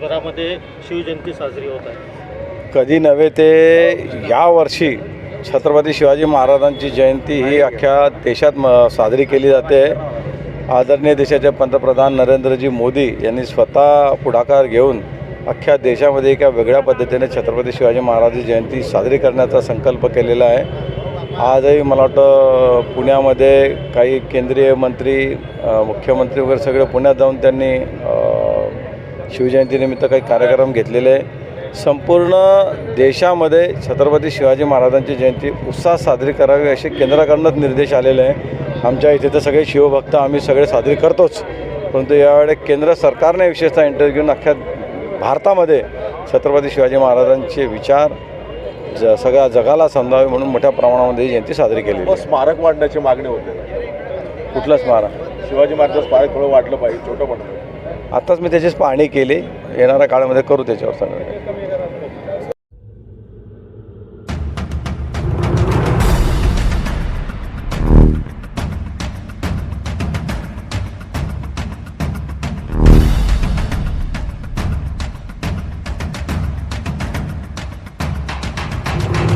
घरामध्ये शिवजयंती साजरी होत आहे. कधी नव्हे ते यावर्षी छत्रपती शिवाजी महाराजांची जयंती ही अख्ख्या देशात म साजरी केली जाते. आदरणीय देशाचे पंतप्रधान नरेंद्रजी मोदी यांनी स्वतः पुढाकार घेऊन अख्ख्या देशामध्ये एका वेगळ्या पद्धतीने छत्रपती शिवाजी महाराज जयंती साजरी करण्याचा संकल्प केलेला आहे. आजही मला वाटतं पुण्यामध्ये काही केंद्रीय मंत्री मुख्यमंत्री वगैरे सगळे पुण्यात जाऊन त्यांनी शिवजयंतीनिमित्त काही कार्यक्रम घेतलेले आहे. संपूर्ण देशामध्ये छत्रपती शिवाजी महाराजांची जयंती उत्साहात साजरी करावी असे केंद्राकडूनच निर्देश आलेले आहे. आमच्या इथे तर सगळे शिवभक्त आम्ही सगळे साजरी करतोच. परंतु यावेळी केंद्र सरकारने विशेषतः इंटरेस्ट घेऊन अख्ख्या भारतामध्ये छत्रपती शिवाजी महाराजांचे विचार ज सगळ्या जगाला समजावे म्हणून मोठ्या प्रमाणामध्ये ही जयंती साजरी केली मग स्मारक वाढण्याची मागणी होते. कुठलं स्मारक? शिवाजी महाराज स्मारक थोडं वाढलं पाहिजे छोटं पण आत्ताच मी त्याचीच पाहणी केली. येणाऱ्या काळामध्ये करू त्याच्यावर सगळं